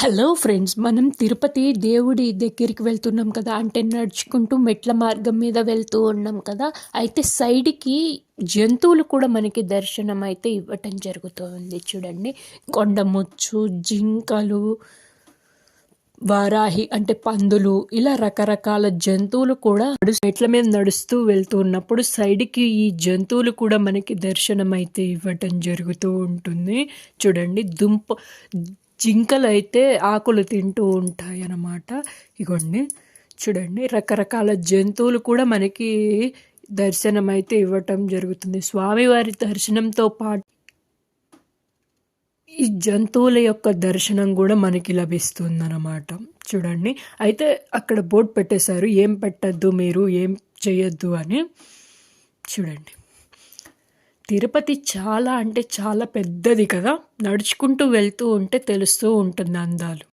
Hello friends మనం తిరుపతి దేవుడి దగ్గరికి వెళ్తున్నాం కదా. అంటే నడుచుకుంటూ మెట్ల మార్గం మీద వెళ్తూ ఉన్నాం కదా. అయితే సైడ్కి జంతువులు కూడా మనకి దర్శనం అయితే ఇవ్వటం జరుగుతుంది చూడండి. కొండముచ్చు జింకలు వారాహి అంటే పందులు ఇలా రకరకాల జంతువులు కూడా మెట్ల మీద నడుస్తూ వెళ్తూ ఉన్నప్పుడు సైడ్కి ఈ జంతువులు కూడా మనకి దర్శనం అయితే ఇవ్వటం జరుగుతూ ఉంటుంది. చూడండి దుంప జింకలు అయితే ఆకులు తింటూ ఉంటాయి అన్నమాట ఇగోండి చూడండి రకరకాల జంతువులు కూడా మనకి దర్శనం అయితే ఇవ్వటం జరుగుతుంది. స్వామివారి దర్శనంతో పాటు ఈ జంతువుల యొక్క దర్శనం కూడా మనకి లభిస్తుందన్నమాట. చూడండి అయితే అక్కడ బోర్డు పెట్టేశారు ఏం పెట్టద్దు మీరు ఏం చేయొద్దు అని. చూడండి. తిరుపతి చాలా అంటే చాలా పెద్దది కదా. నడుచుకుంటూ వెళ్తూ ఉంటే తెలుస్తూ ఉంటుంది అందాలు.